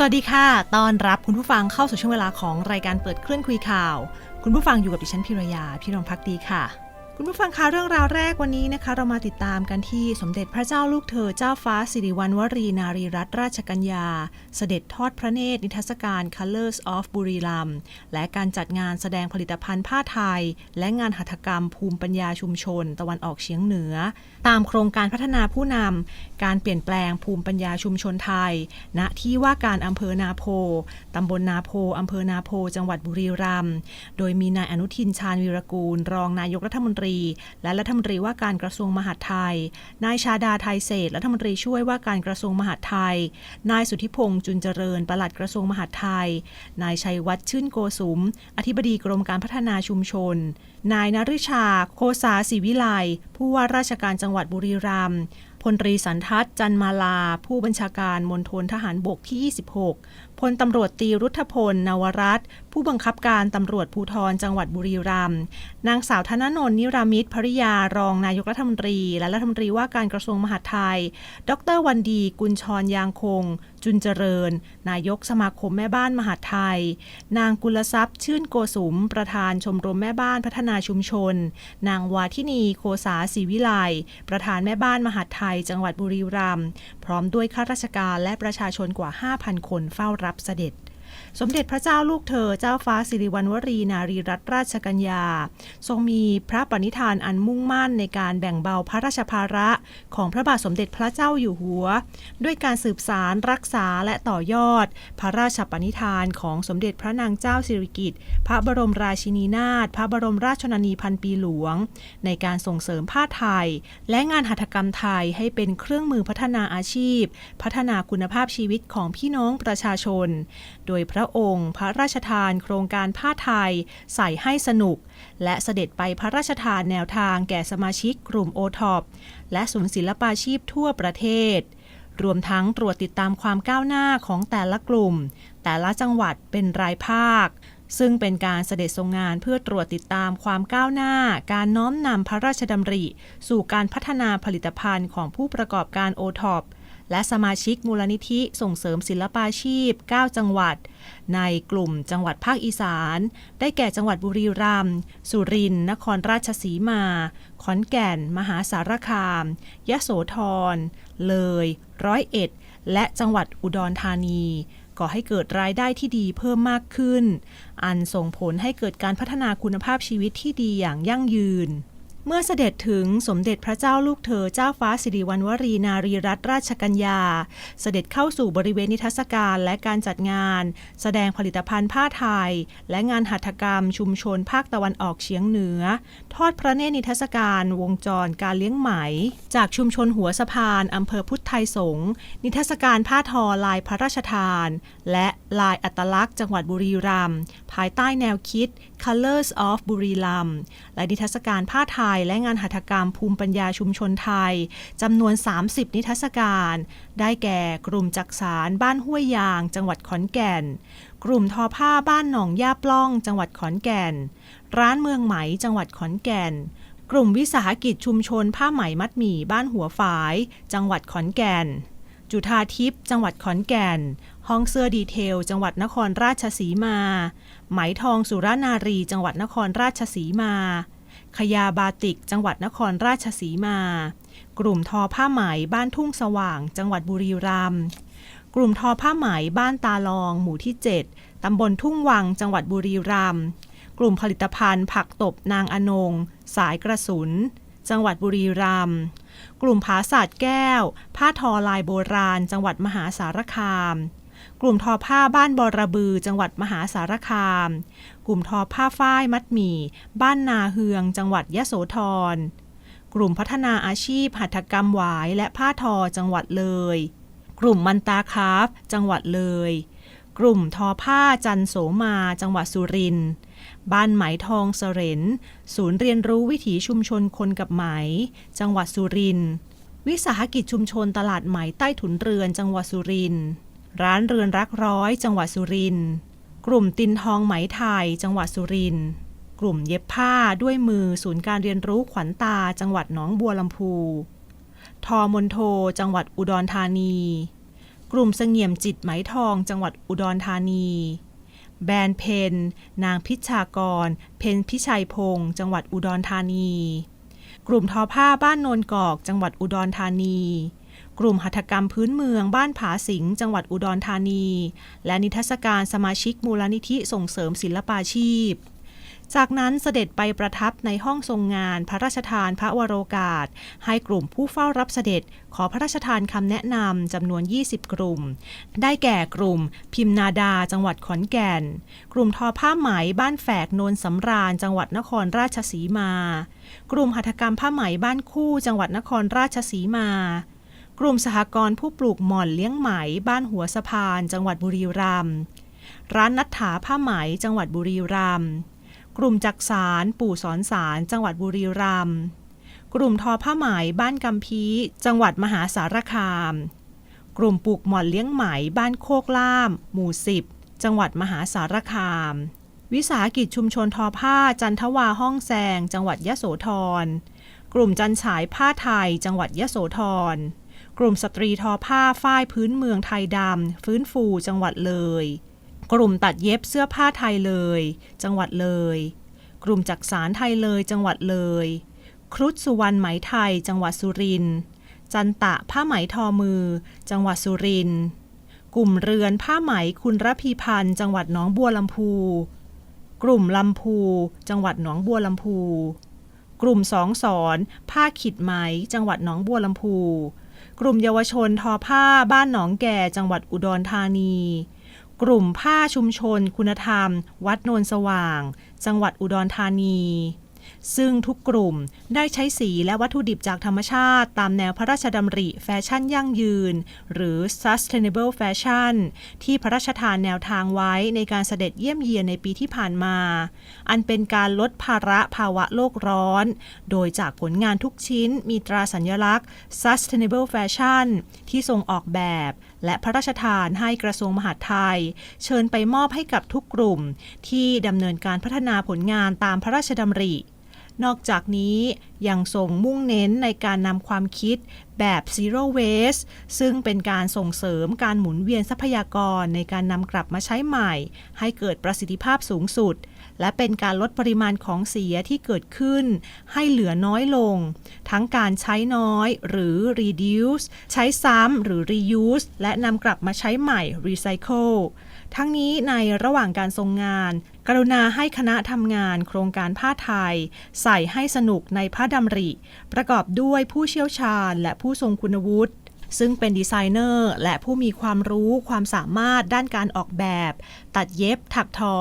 สวัสดีค่ะ ตอนรับคุณผู้ฟังเข้าสู่ช่วงเวลาของรายการเปิดเครื่องคุยข่าว คุณผู้ฟังอยู่กับดิฉันพิรยา พิรมพักดีค่ะ คุณผู้ฟังคะเรื่องราวแรกวันนี้นะคะ เรามาติดตามกันที่สมเด็จพระเจ้าลูกเธอเจ้าฟ้าสิริวัณวรีนารีรัตนราชกัญญา เสด็จทอดพระเนตรนิทรรศการ Colors of บุรีรัมย์และการจัดงานแสดงผลิตภัณฑ์ผ้าไทย และงานหัตถกรรมภูมิปัญญาชุมชน ตะวันออกเฉียงเหนือ ตามโครงการพัฒนาผู้นำการเปลี่ยนแปลงภูมิปัญญาชุมชนไทย ณที่ว่าการอำเภอนาโพตำบลนาโพอำเภอนาโพ จังหวัดบุรีรัมย์โดยมีนายอนุทินชาญวีรกูล รองนายกรัฐมนตรีและรัฐมนตรีว่าการกระทรวงมหาดไทย นายชาดาไทยเศษรัฐมนตรีช่วยว่าการกระทรวงมหาดไทย นายสุทธิพงษ์จุนเจริญปลัดกระทรวงมหาดไทย นายชัยวัฒน์ชื่นโกสุม อธิบดีกรมการพัฒนาชุมชน นายนฤชา โคสาศิวิไลผู้ว่าราชการจังหวัดบุรีรัมย์ ลตรีสันทัศน์จันมาลา ผู้บัญชาการมณฑลทหารบกที่ 26 พลตำรวจตีรุทธพล นวรัตผู้บังคับการตำรวจภูธรจังหวัดบุรีรัมย์ นางสาวธนนนนิรามิตรภริยารองนายกรัฐมนตรี และรัฐมนตรีว่าการกระทรวงมหาดไทย ดรวันดี กุลชรยางคงจุนเจริญ นายกสมาคมแม่บ้านมหาดไทย นางกุลทรัพย์ ชื่นโกสุม ประธานชมรมแม่บ้านพัฒนาชุมชน นางวาทินีโคสาศรีวิไลประธานแม่บ้านมหาดไทย จังหวัดบุรีรัมย์พร้อมด้วยข้าราชการและประชาชนกว่า 5,000 คนเฝ้ารับเสด็จ สมเด็จพระเจ้าลูกเธอเจ้าฟ้าสิริวัณวรีนารีรัตนราชกัญญา ทรงมีพระปณิธานอันมุ่งมั่นในการแบ่งเบาพระราชภาระของพระบาทสมเด็จพระเจ้าอยู่หัว ด้วยการสืบสารรักษาและต่อยอด พระราชปณิธานของสมเด็จพระนางเจ้าสิริกิติ์พระบรมราชินีนาถพระบรมราชชนนีพันปีหลวง ในการส่งเสริมผ้าไทย และงานหัตถกรรมไทยให้เป็นเครื่องมือพัฒนาอาชีพ พัฒนาคุณภาพชีวิตของพี่น้องประชาชน โดยพระองค์ พระราชทานโครงการผ้าไทย ใส่ให้สนุก และเสด็จไปพระราชทานแนวทางแก่สมาชิกกลุ่มโอท็อปและศูนย์ศิลปาชีพทั่วประเทศ รวมทั้งตรวจติดตามความก้าวหน้าของแต่ละกลุ่ม แต่ละจังหวัดเป็นรายภาคซึ่งเป็นการเสด็จทรงงานเพื่อตรวจติดตามความก้าวหน้า การน้อมนำพระราชดำริ สู่การพัฒนาผลิตภัณฑ์ของผู้ประกอบการโอท็อป และสมาชิกมูลนิธิส่งเสริมศิลปาชีพ 9 จังหวัด ในกลุ่มจังหวัดภาคอีสาน ได้แก่จังหวัดบุรีรัมย์สุรินทร์นครราชสีมา ขอนแก่น มหาสารคาม ยะโสธร เลย ร้อยเอ็ด และจังหวัดอุดรธานีก่อให้เกิดรายได้ที่ดีเพิ่มมากขึ้น อันส่งผลให้เกิดการพัฒนาคุณภาพชีวิตที่ดีอย่างยั่งยืน เมื่อเสด็จถึงสมเด็จพระเจ้าลูกเธอเจ้าฟ้าสิริวัณวรีนารีรัตนราชกัญญา เสด็จเข้าสู่บริเวณนิทรรศการและการจัดงาน แสดงผลิตภัณฑ์ผ้าไทย และงานหัตถกรรมชุมชนภาคตะวันออกเฉียงเหนือ ทอดพระเนตรนิทรรศการวงจรการเลี้ยงไหม จากชุมชนหัวสะพานอำเภอพุทธไทยสงฆ์นิทรรศการผ้าทอลายพระราชทาน และลายอัตลักษณ์จังหวัดบุรีรัมย์ภายใต้แนวคิด Colors of บุรีรัมย์และนิทรรศการผ้าไทยและงานหัตถกรรมภูมิปัญญาชุมชนไทยจำนวน 30 นิทรรศการ ได้แก่กลุ่มจักสารบ้านห้วยยาง จังหวัดขอนแก่น กลุ่มทอผ้าบ้านหนองย่าปล้อง จังหวัดขอนแก่น ร้านเมืองไหมจังหวัดขอนแก่น กลุ่มวิสาหกิจชุมชนผ้าไหมมัดหมี่บ้านหัวฝาย จังหวัดขอนแก่น จุธาทิพย์จังหวัดขอนแก่น ห้องเสื้อดีเทล จังหวัดนครราชสีมา ไหมทองสุรานารี จังหวัดนครราชสีมา ขยาบาติก จังหวัดนครราชสีมา กลุ่มทอผ้าไหมบ้านทุ่งสว่าง จังหวัดบุรีรัมย์กลุ่มทอผ้าไหมบ้านตาลอง หมู่ที่ 7 ตำบลทุ่งวัง จังหวัดบุรีรัมย์กลุ่มผลิตภัณฑ์ ผักตบนางอนง สายกระสุน จังหวัดบุรีรัมย์กลุ่มผาศาสตร์แก้ว ผ้าทอลายโบราณ จังหวัดมหาสารคาม กลุ่มทอผ้าบ้านบอระบือ จังหวัดมหาสารคาม กลุ่มทอผ้าฝ้ายมัดหมี่ บ้านนาเฮือง จังหวัดยะโสธร กลุ่มพัฒนาอาชีพหัตถกรรมหวายและผ้าทอจังหวัดเลย กลุ่มมันตาคาฟ จังหวัดเลย กลุ่มทอผ้าจันโสมา จังหวัดสุรินทร์บ้านไหมทองเสรนศูนย์เรียนรู้วิถีชุมชนคนกับไหม จังหวัดสุรินทร์วิสาหกิจชุมชนตลาดไหมใต้ถุนเรือนจังหวัดสุรินทร์ ร้านเรือนรักร้อย จังหวัดสุรินทร์กลุ่มตินทองไหมไทย จังหวัดสุรินทร์กลุ่มเย็บผ้าด้วยมือศูนย์การเรียนรู้ขวัญตา จังหวัดหนองบัวลำพู ทอมนโท จังหวัดอุดรธานี กลุ่มเสงี่ยมจิตไหมทอง จังหวัดอุดรธานี แบรนด์เพน นางพิชชากร เพนพิชัยพงศ์จังหวัดอุดรธานี กลุ่มทอผ้าบ้านโนนกอก จังหวัดอุดรธานี กลุ่มหัตถกรรมพื้นเมืองบ้านผาสิงจังหวัดอุดรธานี และนิทรรศการสมาชิกมูลนิธิส่งเสริมศิลปาชีพ จากนั้นเสด็จไปประทับในห้องทรงงานพระราชทานพระวโรกาส ให้กลุ่มผู้เฝ้ารับเสด็จ ขอพระราชทานคำแนะนำจำนวน 20 กลุ่ม ได้แก่กลุ่ม พิมนาดาจังหวัดขอนแก่น กลุ่มทอผ้าไหมบ้านแฝกโนนสำราญ จังหวัดนครราชสีมา กลุ่มหัตถกรรมผ้าไหมบ้านคู่จังหวัดนครราชสีมา กลุ่มสหกรณ์ผู้ปลูกหม่อนเลี้ยงไหม บ้านหัวสะพาน จังหวัดบุรีรัมย์ร้านนัทถาผ้าไหม จังหวัดบุรีรัมย์กลุ่มจักสารปู่สอนสารจังหวัดบุรีรัมย์กลุ่มทอผ้าไหมบ้านกำพีจังหวัดมหาสารคาม กลุ่มปลูกหม่อนเลี้ยงไหม บ้านโคกล่าม หมู่สิบจังหวัดมหาสารคาม วิสาหกิจชุมชนทอผ้าจันทวาห้องแซง จังหวัดยะโสธร กลุ่มจันฉายผ้าไทย จังหวัดยะโสธร กลุ่มสตรีทอผ้าฝ้ายพื้นเมืองไทยดำฟื้นฟูจังหวัดเลย กลุ่มตัดเย็บเสื้อผ้าไทยเลย จังหวัดเลย กลุ่มจักสารไทยเลยจังหวัดเลย ครุฑสุวรรณไหมไทย จังหวัดสุรินทร์จันตะผ้าไหมทอมือ จังหวัดสุรินทร์กลุ่มเรือนผ้าไหมคุณรพีพันธ์จังหวัดหนองบัวลำพู กลุ่มลำพู จังหวัดหนองบัวลำพู กลุ่มสองสอน ผ้าขิดไหม จังหวัดหนองบัวลำพู กลุ่มเยาวชนทอผ้าบ้านหนองแก่จังหวัดอุดรธานี กลุ่มผ้าชุมชนคุณธรรม วัดโนนสว่าง จังหวัดอุดรธานี ซึ่งทุกกลุ่มได้ใช้สีและวัตถุดิบจากธรรมชาติ ตามแนวพระราชดำริแฟชั่นยั่งยืน หรือ sustainable fashion ที่พระราชทานแนวทางไว้ในการเสด็จเยี่ยมเยียนในปีที่ผ่านมา อันเป็นการลดภาระภาวะโลกร้อน โดยจากผลงานทุกชิ้นมีตราสัญลักษณ์ sustainable fashion ที่ทรงออกแบบ และพระราชทานให้กระทรวงมหาดไทย เชิญไปมอบให้กับทุกกลุ่ม ที่ดำเนินการพัฒนาผลงานตามพระราชดำริ นอกจากนี้ยังส่งมุ่งเน้นในการนำความคิดแบบ zero waste ซึ่งเป็นการส่งเสริมการหมุนเวียนทรัพยากรในการนำกลับมาใช้ใหม่ ให้เกิดประสิทธิภาพสูงสุด และเป็นการลดปริมาณของเสียที่เกิดขึ้น ให้เหลือน้อยลง ทั้งการใช้น้อยหรือ reduce ใช้ซ้ำหรือ reuse และนำกลับมาใช้ใหม่ recycle ทั้งนี้ในระหว่างการทรงงาน กรุณาให้คณะทำงานโครงการผ้าไทย ใส่ให้สนุกในผ้าดำริ ประกอบด้วยผู้เชี่ยวชาญและผู้ทรงคุณวุฒิ ซึ่งเป็นดีไซเนอร์และผู้มีความรู้ความสามารถด้านการออกแบบ ตัดเย็บ ถักทอ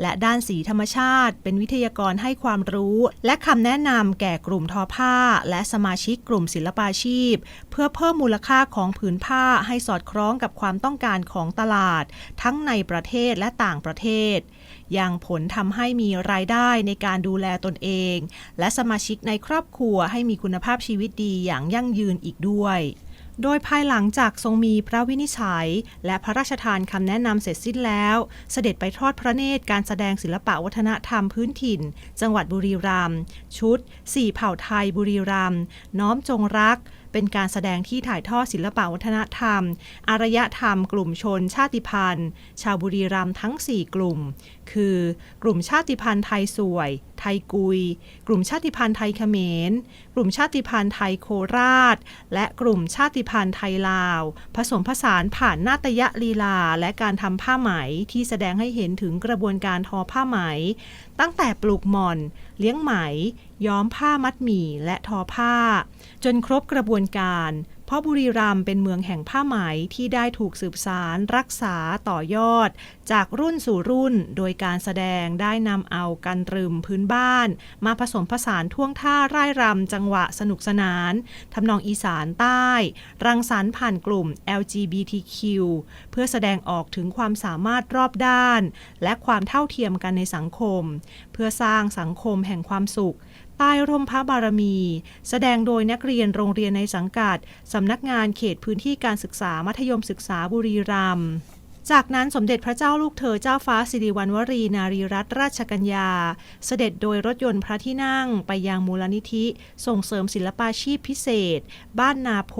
และด้านสีธรรมชาติ เป็นวิทยากรให้ความรู้ และคำแนะนำแก่กลุ่มทอผ้า และสมาชิกกลุ่มศิลปาชีพ เพื่อเพิ่มมูลค่าของผืนผ้าให้สอดคล้องกับความต้องการของตลาด ทั้งในประเทศและต่างประเทศอยังผลทำให้มีรายได้ในการดูแลตนเอง และสมาชิกในครอบครัวให้มีคุณภาพชีวิตดีอย่างยั่งยืนอีกด้วย โดยภายหลังจากทรงมีพระวินิจฉัย และพระราชทานคำแนะนำเสร็จสิ้นแล้ว เสด็จไปทอดพระเนตรการแสดงศิลปะวัฒนธรรมพื้นถิ่น จังหวัดบุรีรัมย์ชุดสี่เผ่าไทยบุรีรัมย์น้อมจงรัก เป็นการแสดงที่ถ่ายทอดศิลปะวัฒนธรรม อารยธรรม กลุ่มชนชาติพันธุ์ ชาวบุรีรัมย์ทั้ง 4 กลุ่ม คือกลุ่มชาติพันธุ์ไทยสวย ไทยกุย กลุ่มชาติพันธุ์ไทยเขมร กลุ่มชาติพันธุ์ไทยโคราช และกลุ่มชาติพันธุ์ไทยลาว ผสมผสานผ่านนาฏยลีลา และการทำผ้าไหมที่แสดงให้เห็นถึงกระบวนการทอผ้าไหม ตั้งแต่ปลูกหม่อน เลี้ยงไหม ย้อมผ้ามัดหมี่และทอผ้า จนครบกระบวนการ เพราะบุรีรัมย์เป็นเมืองแห่งผ้าไหมที่ได้ถูกสืบสารรักษาต่อยอด จากรุ่นสู่รุ่น โดยการแสดงได้นำเอากันตรึมพื้นบ้าน มาผสมผสานท่วงท่าร่ายรำจังหวะสนุกสนานทำนองอีสานใต้ รังสรรค์ผ่านกลุ่ม LGBTQ เพื่อแสดงออกถึงความสามารถรอบด้าน และความเท่าเทียมกันในสังคม เพื่อสร้างสังคมแห่งความสุข ใต้ร่มพระบารมี แสดงโดยนักเรียนโรงเรียนในสังกัด สำนักงานเขตพื้นที่การศึกษามัธยมศึกษาบุรีรัมย์ จากนั้นสมเด็จพระเจ้าลูกเธอเจ้าฟ้าสิริวัณวรีนารีรัตนราชกัญญา เสด็จโดยรถยนต์พระที่นั่งไปยังมูลนิธิ ส่งเสริมศิลปาชีพพิเศษ บ้านนาโพ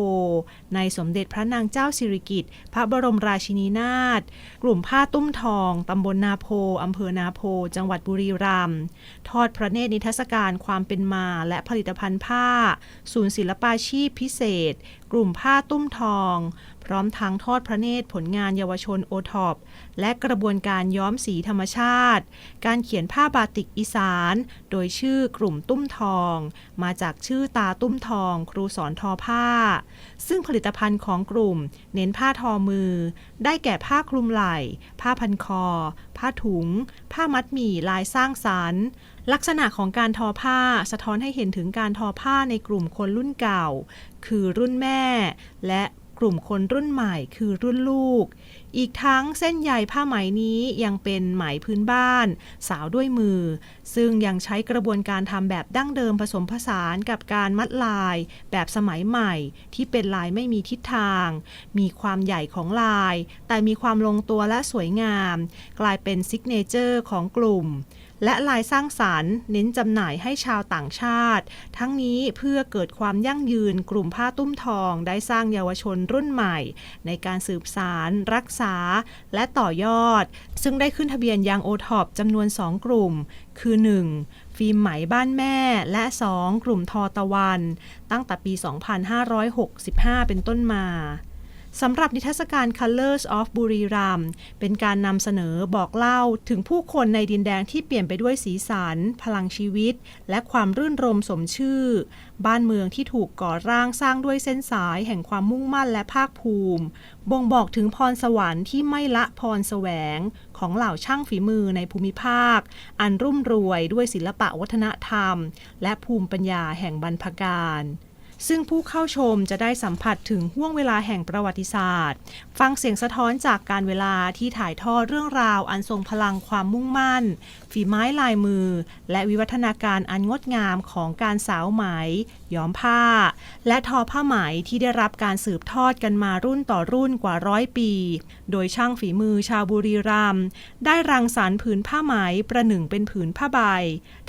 ในสมเด็จพระนางเจ้าสิริกิติ์พระบรมราชินีนาถกลุ่มผ้าตุ้มทองตำบลนาโพอำเภอนาโพ จังหวัดบุรีรัมย์ทอดพระเนตรนิทรรศการความเป็นมาและผลิตภัณฑ์ผ้า ศูนย์ศิลปาชีพพิเศษ กลุ่มผ้าตุ้มทอง พร้อมทั้งทอดพระเนตรผลงานเยาวชนโอท็อปและกระบวนการย้อมสีธรรมชาติ การเขียนผ้าบาติกอีสาน โดยชื่อกลุ่มตุ้มทอง มาจากชื่อตาตุ้มทอง ครูสอนทอผ้า ซึ่งผลิตภัณฑ์ของกลุ่ม เน้นผ้าทอมือ ได้แก่ผ้าคลุมไหล่ ผ้าพันคอ ผ้าถุง ผ้ามัดหมี่ลายสร้างสรรค์ลักษณะของการทอผ้าสะท้อนให้เห็นถึงการทอผ้าในกลุ่มคนรุ่นเก่า คือรุ่นแม่ และกลุ่มคนรุ่นใหม่คือรุ่นลูก อีกทั้งเส้นใยผ้าไหมนี้ยังเป็นไหมพื้นบ้าน สาวด้วยมือ ซึ่งยังใช้กระบวนการทำแบบดั้งเดิมผสมผสานกับการมัดลาย แบบสมัยใหม่ ที่เป็นลายไม่มีทิศทาง มีความใหญ่ของลาย แต่มีความลงตัวและสวยงาม กลายเป็นซิกเนเจอร์ของกลุ่ม และลายสร้างสารรค์ เน้นจำหน่ายให้ชาวต่างชาติ ทั้งนี้เพื่อเกิดความยั่งยืนกลุ่มผ้าตุ้มทอง ได้สร้างเยาวชนรุ่นใหม่ ในการสืบสาร รักษา และต่อยอด ซึ่งได้ขึ้นทะเบียนยางโอท็อปจำนวน 2 กลุ่ม คือ 1. ฟิล์มไหมบ้านแม่และ 2. กลุ่มทอตะวัน ตั้งแต่ปี 2565 เป็นต้นมา สำหรับนิทรรศการ Colors of บุรีรัมเป็นการนำเสนอบอกเล่าถึงผู้คนในดินแดนที่เปลี่ยนไปด้วยสีสัน พลังชีวิต และความรื่นรมสมชื่อ บ้านเมืองที่ถูกก่อร่างสร้างด้วยเส้นสายแห่งความมุ่งมั่นและภาคภูมิ บ่งบอกถึงพรสวรรค์ที่ไม่ละพรแสวง ของเหล่าช่างฝีมือในภูมิภาค อันรุ่มรวยด้วยศิลปะวัฒนธรรม และภูมิปัญญาแห่งบรรพการ ซึ่งผู้เข้าชมจะได้สัมผัสถึงห่วงเวลาแห่งประวัติศาสตร์ ฟังเสียงสะท้อนจากการเวลาที่ถ่ายทอดเรื่องราวอันทรงพลังความมุ่งมั่น ฝีไม้ลายมือ และวิวัฒนาการอันงดงามของการสาวไหม ย้อมผ้า และทอผ้าไหมที่ได้รับการสืบทอดกันมารุ่นต่อรุ่นกว่าร้อยปี โดยช่างฝีมือชาวบุรีรัมย์ได้รังสรรค์ผืนผ้าไหมประหนึ่งเป็นผืนผ้าใบ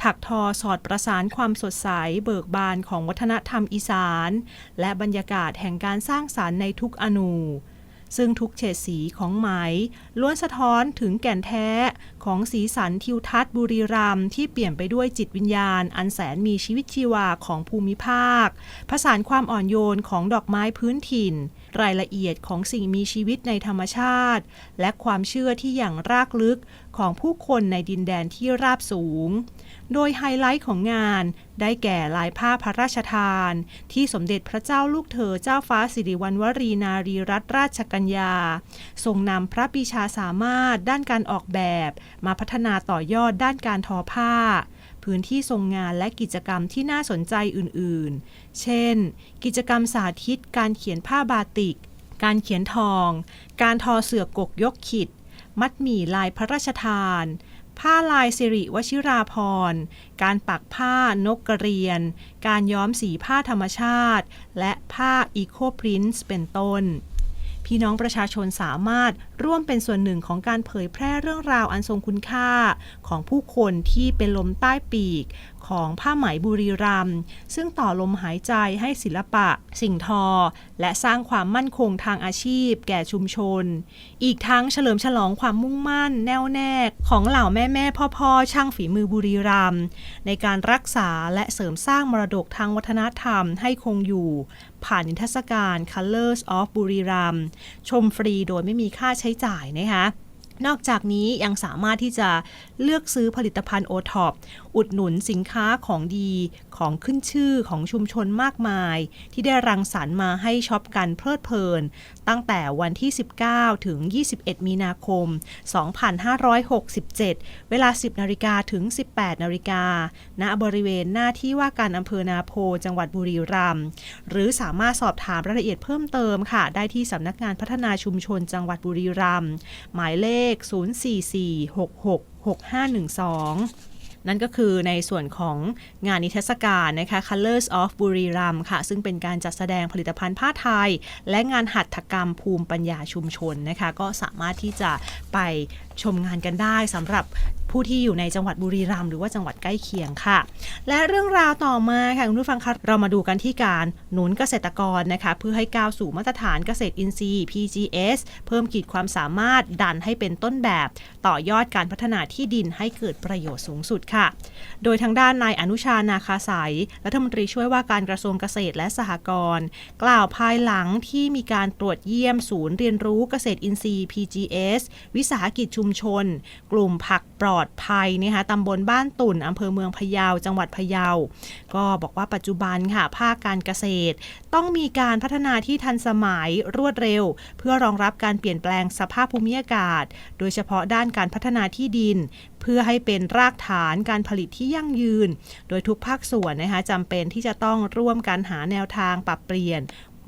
ถักทอสอดประสานความสดใสเบิกบานของวัฒนธรรมอีสานและบรรยากาศแห่งการสร้างสารรค์ในทุกอนูซึ่งทุกเฉดสีของไหม ล้วนสะท้อนถึงแก่นแท้ของสีสันทิวทัศน์บุรีรัมย์ที่เปลี่ยนไปด้วยจิตวิญญาณ อันแสนมีชีวิตชีวาของภูมิภาค ผสานความอ่อนโยนของดอกไม้พื้นถิ่น รายละเอียดของสิ่งมีชีวิตในธรรมชาติ และความเชื่อที่อย่างรากลึกของผู้คนในดินแดนที่ราบสูง โดยไฮไลท์ของงานได้แก่ลายผ้าพระราชทาน ที่สมเด็จพระเจ้าลูกเธอเจ้าฟ้าสิริวัณวรีนารีรัตนราชกัญญา ทรงนำพระปีชาสามารถด้านการออกแบบ มาพัฒนาต่อยอดด้านการทอผ้า พื้นที่ทรงงานและกิจกรรมที่น่าสนใจอื่นๆ เช่น กิจกรรมสาธิตการเขียนผ้าบาติก การเขียนทอง การทอเสือกกยกขิด มัดหมี่ลายพระราชทาน ผ้าลายสิริวชิราพรณ์การปักผ้านกกระเรียน การย้อมสีผ้าธรรมชาติ และผ้าอีโคพรินซ์เป็นต้น พี่น้องประชาชนสามารถร่วมเป็นส่วนหนึ่งของการเผยแพร่เรื่องราวอันทรงคุณค่า ของผู้คนที่เป็นลมใต้ปีก ของผ้าไหมบุรีรัมย์ซึ่งต่อลมหายใจให้ศิลปะ สิ่งทอ และสร้างความมั่นคงทางอาชีพ แก่ชุมชน อีกทั้งเฉลิมฉลองความมุ่งมั่น แน่วแน่ของเหล่าแม่แม่พ่อพ่อช่างฝีมือบุรีรัมย์ในการรักษาและเสริมสร้างมรดกทางวัฒนธรรมให้คงอยู่ ผ่านนิทรรศการ Colors of บุรีรัมย์ชมฟรีโดยไม่มีค่าใช้จ่ายนะคะนอกจากนี้ยังสามารถที่จะเลือกซื้อผลิตภัณฑ์โอท็อปอุดหนุนสินค้าของดีของขึ้นชื่อของชุมชนมากมาย ที่ได้รังสรรค์มาให้ช็อปกันเพลิดเพลิน ตั้งแต่วันที่ 19 ถึง 21 มีนาคม 2567 เวลา 10 นาฬิกาถึง 18 นาฬิกา ณ บริเวณหน้าที่ว่าการอำเภอนาโพ จังหวัดบุรีรัมย์ หรือสามารถสอบถามรายละเอียดเพิ่มเติมค่ะ ได้ที่สำนักงานพัฒนาชุมชนจังหวัดบุรีรัมย์ หมายเลข 044666512 นั่นก็คือในส่วนของงานนิทรรศการนะคะ Colors of บุรีรัมค่ะ ซึ่งเป็นการจัดแสดงผลิตภัณฑ์ผ้าไทย และงานหัตถกรรมภูมิปัญญาชุมชนนะคะ ก็สามารถที่จะไปชมงานกันได้สำหรับ ผู้ที่อยู่ในจังหวัดบุรีรัมย์หรือว่าจังหวัดใกล้เคียงค่ะ และเรื่องราวต่อมาค่ะคุณผู้ฟังคะเรามาดูกันที่การหนุนเกษตรกรนะคะ เพื่อให้ก้าวสู่มาตรฐานเกษตรอินทรีย์ PGS เพิ่มขีดความสามารถดันให้เป็นต้นแบบ ต่อยอดการพัฒนาที่ดินให้เกิดประโยชน์สูงสุดค่ะ โดยทางด้านนายอนุชานาคาสายรัฐมนตรีช่วยว่าการกระทรวงเกษตรและสหกรณ์กล่าวภายหลังที่มีการตรวจเยี่ยมศูนย์เรียนรู้เกษตรอินทรีย์ PGS วิสาหกิจชุมชน กลุ่มผักปลอดอดภัยนะคะตำบลบ้านตุ่นอำเภอเมืองพะเยาจังหวัดพะเยา ก็บอกว่าปัจจุบันค่ะภาคการเกษตร ต้องมีการพัฒนาที่ทันสมัยรวดเร็ว เพื่อรองรับการเปลี่ยนแปลงสภาพภูมิอากาศ โดยเฉพาะด้านการพัฒนาที่ดิน เพื่อให้เป็นรากฐานการผลิตที่ยั่งยืน โดยทุกภาคส่วนนะคะจำเป็นที่จะต้องร่วมกันหาแนวทางปรับเปลี่ยน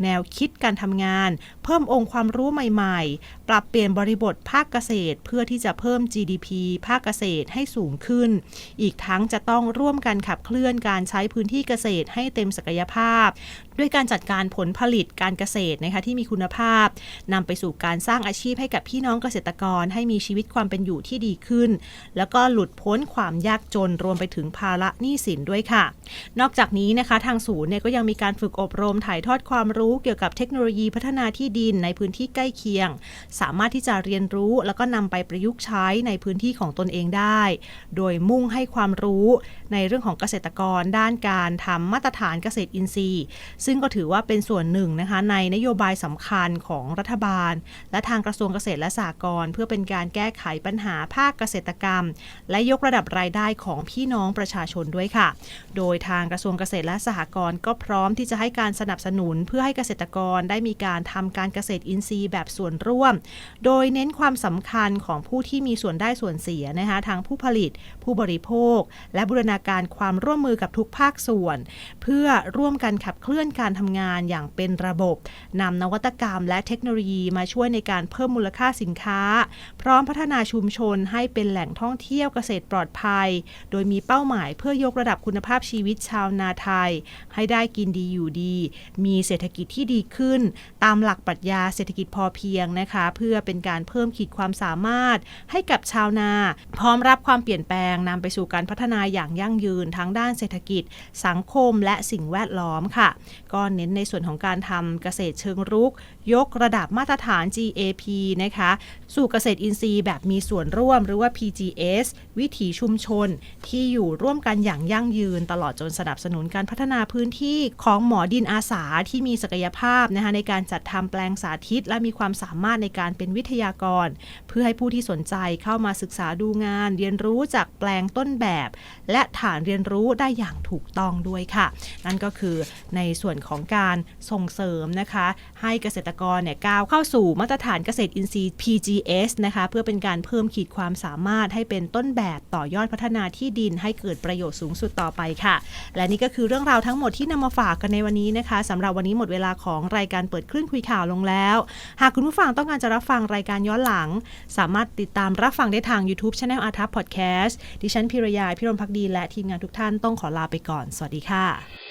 แนวคิดการทำงาน เพิ่มองค์ความรู้ใหม่ๆ ปรับเปลี่ยนบริบทภาคเกษตร เพื่อที่จะเพิ่ม GDP ภาคเกษตรให้สูงขึ้น อีกทั้งจะต้องร่วมกันขับเคลื่อนการใช้พื้นที่เกษตรให้เต็มศักยภาพ ด้วยการจัดการผลผลิตการเกษตรนะคะที่มีคุณภาพนำไปสู่การสร้างอาชีพให้กับพี่น้องเกษตรกร ให้มีชีวิตความเป็นอยู่ที่ดีขึ้น แล้วก็หลุดพ้นความยากจนรวมไปถึงภาระหนี้สินด้วยค่ะ นอกจากนี้นะคะทางศูนย์เนี่ยก็ยังมีการฝึกอบรมถ่ายทอดความรู้เกี่ยวกับเทคโนโลยีพัฒนาที่ดินในพื้นที่ใกล้เคียง สามารถที่จะเรียนรู้แล้วก็นำไปประยุกต์ใช้ในพื้นที่ของตนเองได้ โดยมุ่งให้ความรู้ในเรื่องของเกษตรกรด้านการทำมาตรฐานเกษตรอินทรีย์ซึ่งึ่งก็ถือว่าเป็นส่วนหนึ่งนะคะในนโยบายสำคัญของรัฐบาล และทางกระทรวงเกษตรและสหกรณ์เพื่อเป็นการแก้ไขปัญหาภาคเกษตรกรรม และยกระดับรายได้ของพี่น้องประชาชนด้วยค่ะ โดยทางกระทรวงเกษตรและสหกรณ์ก็พร้อมที่จะให้การสนับสนุนเพื่อให้เกษตรกรได้มีการทำการเกษตรอินทรีย์แบบส่วนร่วม โดยเน้นความสำคัญของผู้ที่มีส่วนได้ส่วนเสียนะคะทั้งผู้ผลิต ผู้บริโภค และบูรณาการความร่วมมือกับทุกภาคส่วน เพื่อร่วมกันขับเคลื่อนการทำงานอย่างเป็นระบบนำนวัตกรรมและเทคโนโลยีมาช่วยในการเพิ่มมูลค่าสินค้า พร้อมพัฒนาชุมชนให้เป็นแหล่งท่องเที่ยวเกษตรปลอดภัย โดยมีเป้าหมายเพื่อยกระดับคุณภาพชีวิตชาวนาไทย ให้ได้กินดีอยู่ดี มีเศรษฐกิจที่ดีขึ้น ตามหลักปรัชญาเศรษฐกิจพอเพียงนะคะ เพื่อเป็นการเพิ่มขีดความสามารถให้กับชาวนา พร้อมรับความเปลี่ยนแปลงนำไปสู่การพัฒนาอย่างยั่งยืนทั้งด้านเศรษฐกิจ สังคมและสิ่งแวดล้อมค่ะ ก็เน้นในส่วนของการทำเกษตรเชิงรุกยกระดับมาตรฐาน GAP นะคะ สู่เกษตรอินทรีย์แบบมีส่วนร่วมหรือว่า PGS วิถีชุมชน ที่อยู่ร่วมกันอย่างยั่งยืน ตลอดจนสนับสนุนการพัฒนาพื้นที่ของหมอดินอาสาที่มีศักยภาพนะคะในการจัดทำแปลงสาธิต และมีความสามารถในการเป็นวิทยากร เพื่อให้ผู้ที่สนใจเข้ามาศึกษาดูงาน เรียนรู้จากแปลงต้นแบบ และฐานเรียนรู้ได้อย่างถูกต้องด้วยค่ะ นั่นก็คือในส่วนของการส่งเสริมนะคะ ให้เกษตรกรเนี่ยก้าวเข้าสู่มาตรฐานเกษตรอินทรีย์ PGS นะคะเพื่อเป็นการเพิ่มขีดความสามารถให้เป็นต้นแบบต่อยอดพัฒนาที่ดินให้เกิดประโยชน์สูงสุดต่อไปค่ะ และนี่ก็คือเรื่องราวทั้งหมดที่นำมาฝากกันในวันนี้นะคะสำหรับวันนี้หมดเวลาของรายการเปิดคลื่นคุยข่าวลงแล้ว หากคุณผู้ฟังต้องการจะรับฟังรายการย้อนหลัง สามารถติดตามรับฟังได้ทาง YouTube Channel อาทัพพอดแคสต์ดิฉันพิรยาพิรมพักดีและทีมงานทุกท่านต้องขอลาไปก่อน สวัสดีค่ะ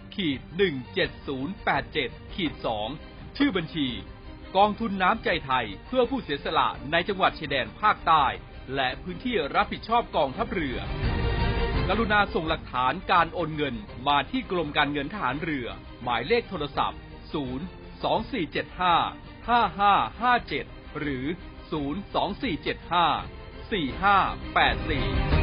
ขีด17087ขีด2ชื่อบัญชี กองทุนน้ำใจไทยเพื่อผู้เสียสละในจังหวัดชายแดนภาคใต้ และพื้นที่รับผิดชอบกองทัพเรือ กรุณาส่งหลักฐานการโอนเงินมาที่กรมการเงินทหารเรือ หมายเลขโทรศัพท์ 0 2475 5557 หรือ 0 2475 4584